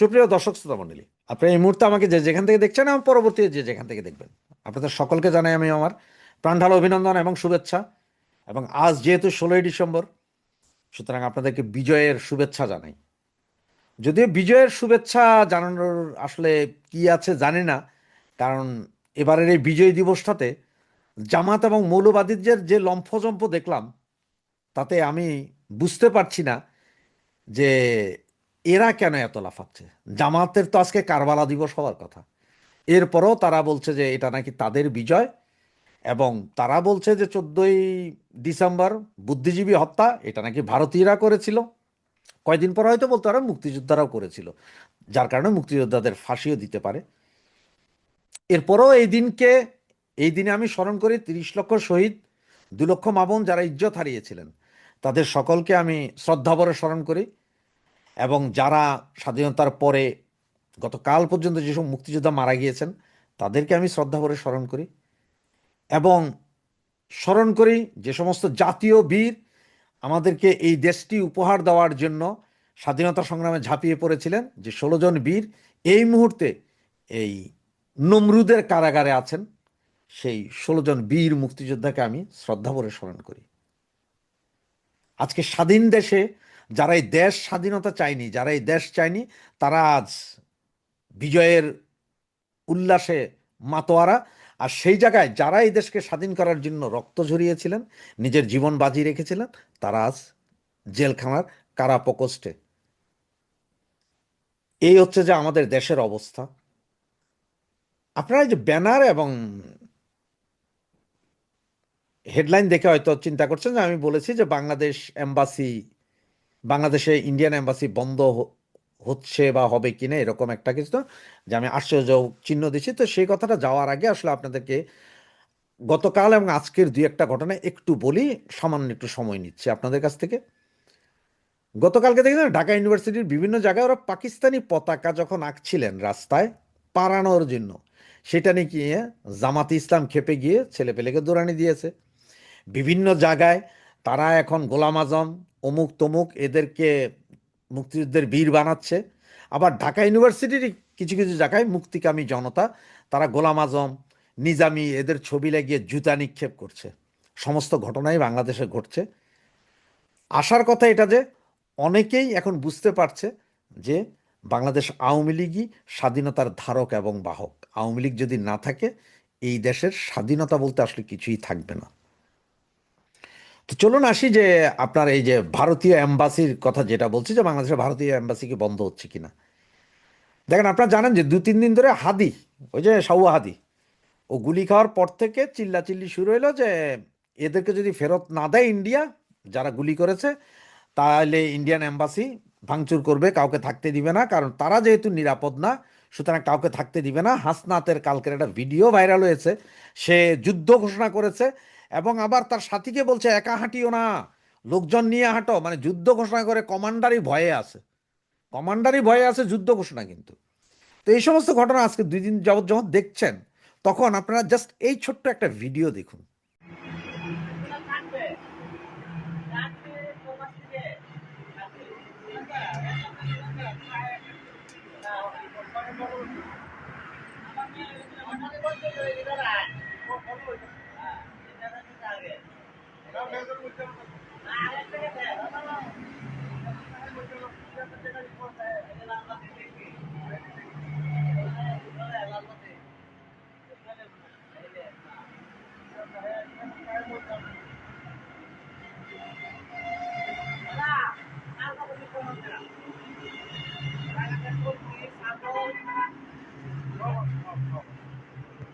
সুপ্রিয় দর্শক শ্রোতা মণ্ডলী আপনি এই মুহূর্তে আমাকে যে যেখান থেকে দেখছেন এবং পরবর্তী যে যেখান থেকে দেখবেন। আপনাদের সকলকে জানাই আমি আমার প্রাণঢাল অভিনন্দন এবং শুভেচ্ছা। এবং আজ যেহেতু ষোলোই ডিসেম্বর, সুতরাং আপনাদেরকে বিজয়ের শুভেচ্ছা জানাই। যদিও বিজয়ের শুভেচ্ছা জানানোর আসলে কি আছে জানি না, কারণ এবারের এই বিজয় দিবসটাতে জামাত এবং মৌলবাদীদের যে লম্ফজম্প দেখলাম, তাতে আমি বুঝতে পারছি না যে এরা কেন এত লাফাচ্ছে? জামাতের তো আজকে কারবালা দিবস হওয়ার কথা। এরপরও তারা বলছে যে এটা নাকি তাদের বিজয় এবং তারা বলছে যে চোদ্দই ডিসেম্বর বুদ্ধিজীবী হত্যা, এটা নাকি ভারতীয়রা করেছিল। কয়দিন পর হয়তো বলতে পারে মুক্তিযোদ্ধারাও করেছিল, যার কারণে মুক্তিযোদ্ধাদের ফাঁসিও দিতে পারে। এরপরও এই দিনকে, এই দিনে আমি স্মরণ করি, তিরিশ লক্ষ শহীদ, দু লক্ষ মামুন যারা ইজ্জত হারিয়েছিলেন, তাদের সকলকে আমি শ্রদ্ধাভরে স্মরণ করি। এবং যারা স্বাধীনতার পরে গতকাল পর্যন্ত যেসব মুক্তিযোদ্ধা মারা গিয়েছেন, তাদেরকে আমি শ্রদ্ধা শ্রদ্ধাভরে স্মরণ করি এবং স্মরণ করি যে সমস্ত জাতীয় বীর আমাদেরকে এই দেশটি উপহার দেওয়ার জন্য স্বাধীনতা সংগ্রামে ঝাঁপিয়ে পড়েছিলেন, যে ষোলো জন বীর এই মুহূর্তে এই নমরুদের কারাগারে আছেন, সেই ষোলো জন বীর মুক্তিযোদ্ধাকে আমি শ্রদ্ধা শ্রদ্ধাভরে স্মরণ করি। আজকে স্বাধীন দেশে যারা এই দেশ স্বাধীনতা চায়নি, যারা এই দেশ চায়নি, তারা আজ বিজয়ের উল্লাসে মাতোয়ারা। আর সেই জায়গায় যারা এই দেশকে স্বাধীন করার জন্য রক্ত ঝরিয়েছিলেন, নিজের জীবন বাজি রেখেছিলেন, তারা আজ জেলখানার কারা এই হচ্ছে যে আমাদের দেশের অবস্থা। আপনারা যে ব্যানার এবং হেডলাইন দেখে হয়তো চিন্তা করছেন যে আমি বলেছি যে বাংলাদেশ এম্বাসি বাংলাদেশে ইন্ডিয়ান এম্বাসি বন্ধ হচ্ছে বা হবে কিনা এরকম একটা কিছু যে আমি আশ্চর্য চিহ্ন দিচ্ছি। তো সেই কথাটা যাওয়ার আগে আসলে আপনাদেরকে গতকাল এবং আজকের দুই একটা ঘটনা একটু বলি, সামান্য একটু সময় নিচ্ছে আপনাদের কাছ থেকে। গতকালকে দেখেছেন ঢাকা ইউনিভার্সিটির বিভিন্ন জায়গায় ওরা পাকিস্তানি পতাকা যখন আঁকছিলেন রাস্তায় পারানোর জন্য, সেটা নিয়ে জামাতে ইসলাম খেপে গিয়ে ছেলে পেলেকে দৌড়ানি দিয়েছে। বিভিন্ন জায়গায় তারা এখন গোলাম আজম, অমুক তমুক এদেরকে মুক্তিযুদ্ধের বীর বানাচ্ছে। আবার ঢাকা ইউনিভার্সিটির কিছু কিছু জায়গায় মুক্তিকামী জনতা, তারা গোলাম আজম, নিজামি এদের ছবি লাগিয়ে জুতা নিক্ষেপ করছে। সমস্ত ঘটনাই বাংলাদেশে ঘটছে। আসার কথা এটা যে, অনেকেই এখন বুঝতে পারছে যে বাংলাদেশ আওয়ামী লীগই স্বাধীনতার ধারক এবং বাহক। আওয়ামী লীগ যদি না থাকে, এই দেশের স্বাধীনতা বলতে আসলে কিছুই থাকবে না। তো চলুন আসি যে আপনার এই যে ভারতীয় এম্বাসির কথা যেটা বলছি যে বাংলাদেশের ভারতীয় এম্বাসি কি বন্ধ হচ্ছে কিনা। দেখেন, আপনারা জানেন যে দু তিন দিন ধরে হাদি, ওই যে সাউয়া হাদি, ও গুলি খাওয়ার পর থেকে চিল্লাচিল্লি শুরু হলো যে এদেরকে যদি ফেরত না দেয় ইন্ডিয়া, যারা গুলি করেছে, তাহলে ইন্ডিয়ান এম্বাসি ভাঙচুর করবে, কাউকে থাকতে দিবে না, কারণ তারা যেহেতু নিরাপদ না, সুতরাং কাউকে থাকতে দিবে না। হাসনাতের কালকের একটা ভিডিও ভাইরাল হয়েছে, সে যুদ্ধ ঘোষণা করেছে এবং আবার তার সাথীকে বলছে, একা হাঁটিও না। লোকজন নিয়ে হাঁটো। মানে যুদ্ধ ঘোষণা করে কমান্ডারই ভয়ে আছে। কমান্ডারই ভয়ে আছে যুদ্ধ ঘোষণা কিন্তু। তো এই সমস্ত ঘটনা আজকে দুই দিন যাবত যখন দেখছেন, তখন আপনারা জাস্ট এই ছোট্ট একটা ভিডিও দেখুন।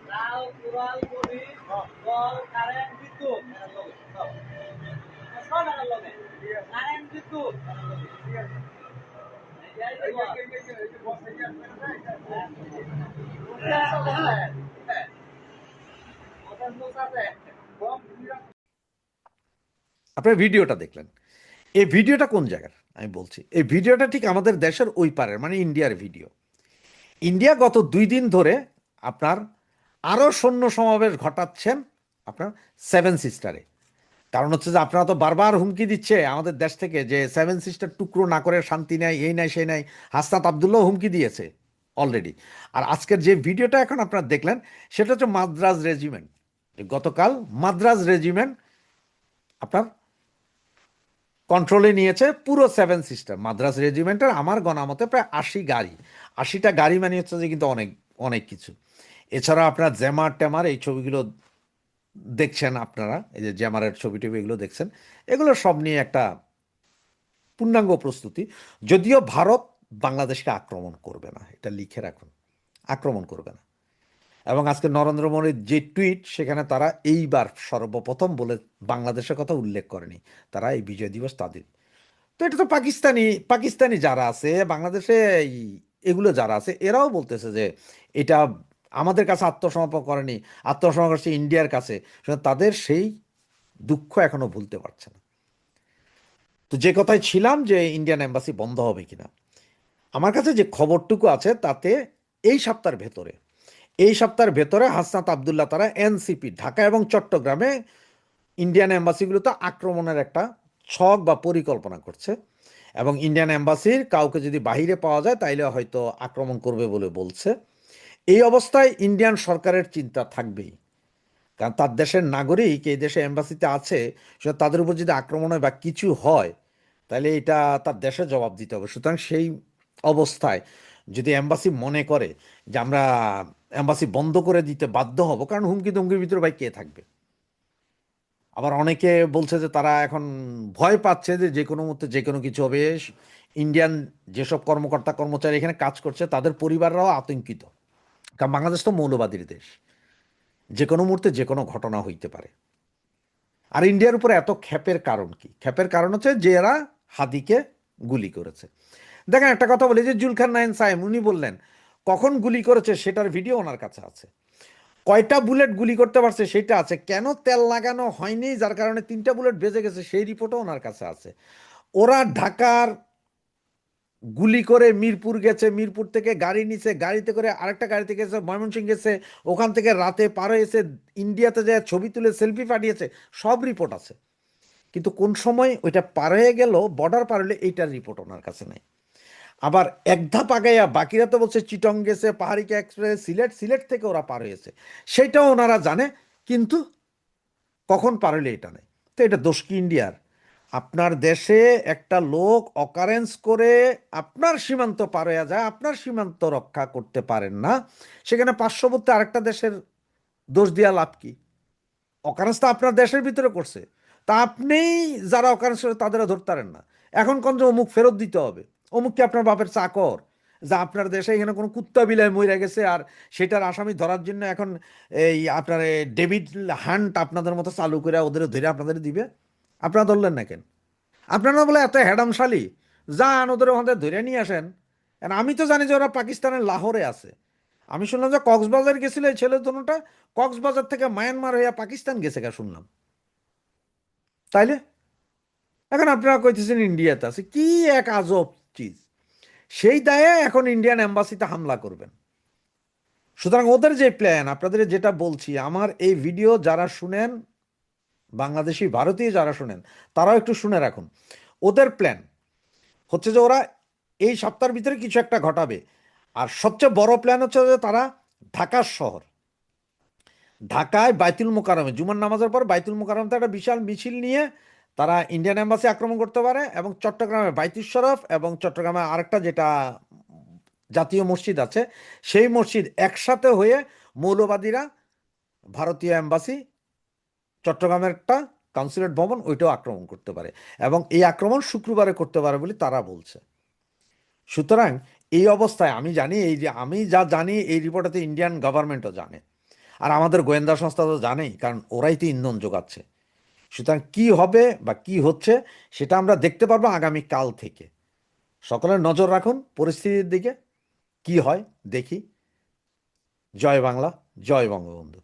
লাল কুড়াল করি জল কারেন্ট আপনার ভিডিওটা দেখলেন। এই ভিডিওটা কোন জায়গার? আমি বলছি, এই ভিডিওটা ঠিক আমাদের দেশের ওই পারের মানে ইন্ডিয়ার ভিডিও। ইন্ডিয়া গত দুই দিন ধরে আপনার আরও সৈন্য সমাবেশ ঘটাচ্ছেন আপনার সেভেন সিস্টারে কারণ হচ্ছে যে আপনারা তো বারবার হুমকি দিচ্ছে আমাদের দেশ থেকে যে সেভেন সিস্টার টুকরো না করে শান্তি নাই এই নাই সেই নাই হাসনাত আবদুল্লাহ হুমকি দিয়েছে অলরেডি আর আজকের যে ভিডিওটা এখন আপনারা দেখলেন, সেটা হচ্ছে মাদ্রাজ রেজিমেন্ট গতকাল মাদ্রাজ রেজিমেন্ট আপনার কন্ট্রোলে নিয়েছে পুরো সেভেন সিস্টার মাদ্রাজ রেজিমেন্টের আমার গণামতে প্রায় আশি গাড়ি। আশিটা গাড়ি মানে হচ্ছে যে কিন্তু অনেক অনেক কিছু। এছাড়া আপনার জ্যামার ট্যামার এই ছবিগুলো দেখছেন আপনারা, এই যে জ্যামারের ছবি টবি এগুলো দেখছেন, এগুলো সব নিয়ে একটা পূর্ণাঙ্গ প্রস্তুতি। যদিও ভারত বাংলাদেশকে আক্রমণ করবে না, এটা লিখে রাখুন, আক্রমণ করবে না। এবং আজকে নরেন্দ্র মোদীর যে টুইট, সেখানে তারা এইবার সর্বপ্রথম বলে বাংলাদেশের কথা উল্লেখ করেনি, তারা এই বিজয় দিবস তাদের। তো এটা তো পাকিস্তানি পাকিস্তানি যারা আছে, বাংলাদেশে এগুলো যারা আছে, এরাও বলতেছে যে এটা আমাদের কাছে আত্মসমর্পণ করেনি, আত্মসমর্পণ করছে ইন্ডিয়ার কাছে। তাদের সেই দুঃখ এখনও ভুলতে পারছে না। তো যে কথায় ছিলাম যে ইন্ডিয়ান এম্বাসি বন্ধ হবে কিনা, আমার কাছে যে খবরটুকু আছে তাতে এই সপ্তাহের ভেতরে, এই সপ্তাহের ভেতরে হাসনাত আবদুল্লাহ তারা এনসিপি, ঢাকা এবং চট্টগ্রামে ইন্ডিয়ান এম্বাসিগুলোতে আক্রমণের একটা ছক বা পরিকল্পনা করছে এবং ইন্ডিয়ান এম্বাসির কাউকে যদি বাহিরে পাওয়া যায় তাইলে হয়তো আক্রমণ করবে বলে বলছে। এই অবস্থায় ইন্ডিয়ান সরকারের চিন্তা থাকবেই। কারণ তার দেশের নাগরিক, এই দেশে এম্বাসিতে আছে তাদের উপর যদি আক্রমণ হয় বা কিছু হয়, তাহলে এটা তার দেশে জবাব দিতে হবে। সুতরাং সেই অবস্থায় যদি এম্বাসি মনে করে যে আমরা এম্বাসি বন্ধ করে দিতে বাধ্য হব, কারণ হুমকি তুমকির ভিতরে ভাই কে থাকবে? আবার অনেকে বলছে যে তারা এখন ভয় পাচ্ছে যে যে কোনো মুহূর্তে যে কোনো কিছু হবে। ইন্ডিয়ান যেসব কর্মকর্তা কর্মচারী এখানে কাজ করছে, তাদের পরিবাররাও আতঙ্কিত। কারণ বাংলাদেশ তো মৌলবাদীর দেশ। যে কোনো মুহূর্তে যে কোনো ঘটনা হইতে পারে। আর ইন্ডিয়ার উপরে এত খ্যাপের কারণ কি? খ্যাপের কারণ হচ্ছে যে এরা হাদিকে গুলি করেছে। দেখেন, একটা কথা বলি যে জুলখান নাইন সাইম, উনি বললেন, কখন গুলি করেছে সেটার ভিডিও ওনার কাছে আছে। কয়টা বুলেট গুলি করতে পারছে সেটা আছে। কেন তেল লাগানো হয়নি? যার কারণে তিনটা বুলেট বেজে গেছে, সেই রিপোর্টও ওনার কাছে আছে। ওরা ঢাকার গুলি করে মিরপুর গেছে, মিরপুর থেকে গাড়ি নিছে, গাড়িতে করে আরেকটা গাড়িতে গেছে, ময়মনসিং গেছে, ওখান থেকে রাতে পার হয়েছে ইন্ডিয়াতে যায়, ছবি তুলে সেলফি পাঠিয়েছে, সব রিপোর্ট আছে। কিন্তু কোন সময় ওইটা পার হয়ে গেল বর্ডার পার হলে এইটার রিপোর্ট ওনার কাছে নেই। আবার এক ধাপ আগাইয়া বাকিরা তো বলছে চিটং গেছে পাহাড়িকা এক্সপ্রেস সিলেট সিলেট থেকে ওরা পার হয়েছে। সেটাও ওনারা জানে, কিন্তু কখন পার হলে এটা নেই। তো এটা দোষ কি ইন্ডিয়ার? আপনার দেশে একটা লোক অকারেন্স করে আপনার সীমান্ত পার হয়ে যায়, আপনার সীমান্ত রক্ষা করতে পারেন না, সেখানে পার্শ্ববর্তী আরেকটা দেশের দোষ দিয়া লাভ কি? অকারেন্স তো আপনার দেশের ভিতরে করছে। তা আপনিই যারা অকারেন্স করে তাদেরও ধরতে পারেন না। এখন কোন যে অমুক ফেরত দিতে হবে, অমুক কি আপনার বাপের চাকর, যা আপনার দেশে এখানে কোনো কুত্তা বিলায় মরে গেছে আর সেটার আসামি ধরার জন্য এখন এই আপনার ডেভিড হান্ট আপনাদের মতো চালু করে ওদের ধরে আপনাদের দিবে? আপনারা ধরলেন না কেন? আপনারা বলে এত হ্যাডামশালী যান ওদের ওখানে ধরে নিয়ে আসেন। আমি তো জানি যে ওরা পাকিস্তানের লাহোরে আছে। আমি শুনলাম যে কক্সবাজার গেছিল এই ছেলে দুটা কক্সবাজার থেকে মায়ানমার হইয়া পাকিস্তান গেছে গা শুনলাম। তাইলে? এখন আপনারা কইতেছেন ইন্ডিয়াতে আছে, কি এক আজব চিজ। সেই দায়ে এখন ইন্ডিয়ান এম্বাসিতে হামলা করবেন। সুতরাং ওদের যে প্ল্যান, আপনাদের যেটা বলছি, আমার এই ভিডিও যারা শুনেন বাংলাদেশি, ভারতীয় যারা শুনেন, তারাও একটু শুনে রাখুন। ওদের প্ল্যান হচ্ছে যে ওরা এই সপ্তাহের ভিতরে কিছু একটা ঘটাবে। আর সবচেয়ে বড় প্ল্যান হচ্ছে যে তারা ঢাকার শহর। ঢাকায় বাইতুল মোকারমে জুমার নামাজের পর বাইতুল মোকারমতে একটা বিশাল মিছিল নিয়ে তারা ইন্ডিয়ান এম্বাসি আক্রমণ করতে পারে এবং চট্টগ্রামে বাইতুল শরফ এবং চট্টগ্রামে আরেকটা যেটা জাতীয় মসজিদ আছে, সেই মসজিদ একসাথে হয়ে মৌলবাদীরা ভারতীয় এম্বাসি চট্টগ্রামের একটা কাউন্সিলেট ভবন, ওইটাও আক্রমণ করতে পারে। এবং এই আক্রমণ শুক্রবারে করতে পারে বলে তারা বলছে। সুতরাং এই অবস্থায় আমি জানি এই যে, আমি যা জানি এই রিপোর্টে ইন্ডিয়ান গভর্নমেন্টও জানে। আর আমাদের গোয়েন্দা সংস্থা তো জানেই, কারণ ওরাই তো ইন্ধন যোগাচ্ছে। সুতরাং কি হবে বা কি হচ্ছে, সেটা আমরা দেখতে পারব আগামী কাল থেকে। সকলের নজর রাখুন পরিস্থিতির দিকে, কি হয় দেখি। জয় বাংলা, জয় বঙ্গবন্ধু।